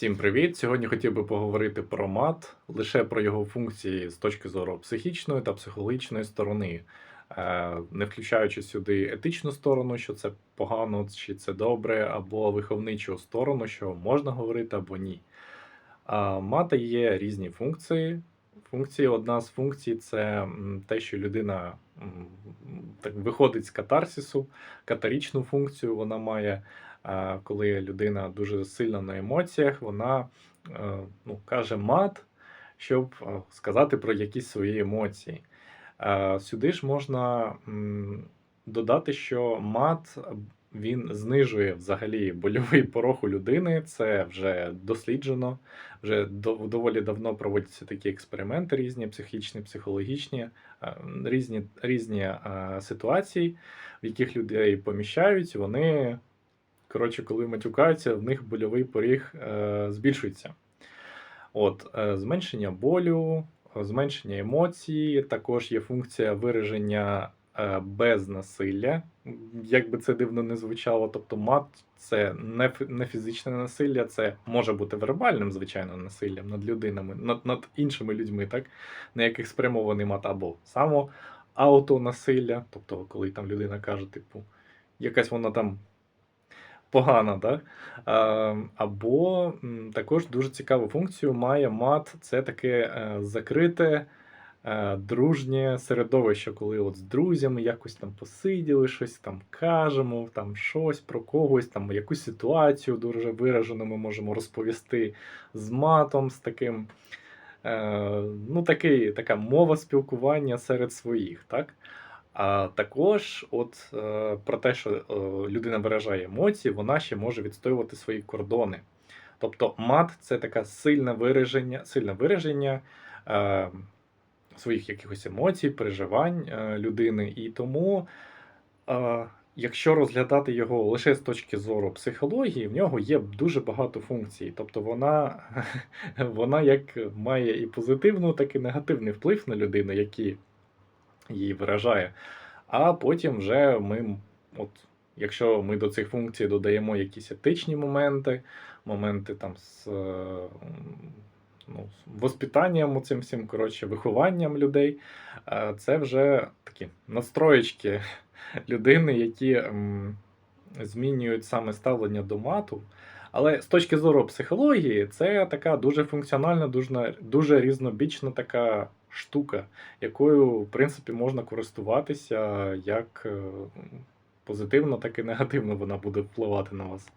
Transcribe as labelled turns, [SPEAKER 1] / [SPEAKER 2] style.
[SPEAKER 1] Всім привіт! Сьогодні хотів би поговорити про мат, лише про його функції з точки зору психічної та психологічної сторони, Е, не включаючи сюди етичну сторону, що це погано чи це добре, або виховничу сторону, що можна говорити або ні. Мата є різні функції. Функції, одна з функцій це те, що людина так виходить з катарсису. Катарічну функцію вона має, коли людина дуже сильно на емоціях, вона е, ну, каже мат, щоб е, сказати про якісь свої емоції. Сюди ж можна додати, що мат він знижує взагалі больовий порог у людини. Це вже досліджено. Вже дов- доволі давно проводяться такі експерименти різні, психічні, психологічні, е, різні, різні е, ситуації, в яких людей поміщають, вони, коротше, коли матюкаються, в них больовий поріг е, збільшується. От, зменшення болю, зменшення емоцій, також є функція вираження без насилля. Як би це дивно не звучало, тобто мат це не, не фізичне насилля, це може бути вербальним, звичайно, насиллям над людинами, над, над іншими людьми, так? на яких спрямований мат, або само аутонасилля, тобто, коли там людина каже, типу, якась вона там погана, так? Або також дуже цікаву функцію має мат це таке е, закрите. Е, Дружнє середовище, коли от з друзями якось там посиділи, щось там кажемо, там щось про когось, там якусь ситуацію дуже виражену ми можемо розповісти з матом, з таким, е, ну, такий, така мова спілкування серед своїх, так? А також, от е, про те, що людина виражає емоції, вона ще може відстоювати свої кордони. Тобто мат це таке сильне вираження, сильне вираження своїх якихось емоцій, переживань е, людини. І тому, е, якщо розглядати його лише з точки зору психології, в нього є дуже багато функцій. Тобто вона, вона як має і позитивну, так і негативний вплив на людину, які її виражає. А потім вже ми, от, якщо ми до цих функцій додаємо якісь етичні моменти, моменти там з ну, воспитанням цим всім, коротше, вихованням людей, е, це вже такі настроєчки людини, які змінюють саме ставлення до мату. Але з точки зору психології, це така дуже функціональна, дуже, дуже різнобічна така штука, якою, в принципі, можна користуватися як е, позитивно, так і негативно вона буде впливати на вас.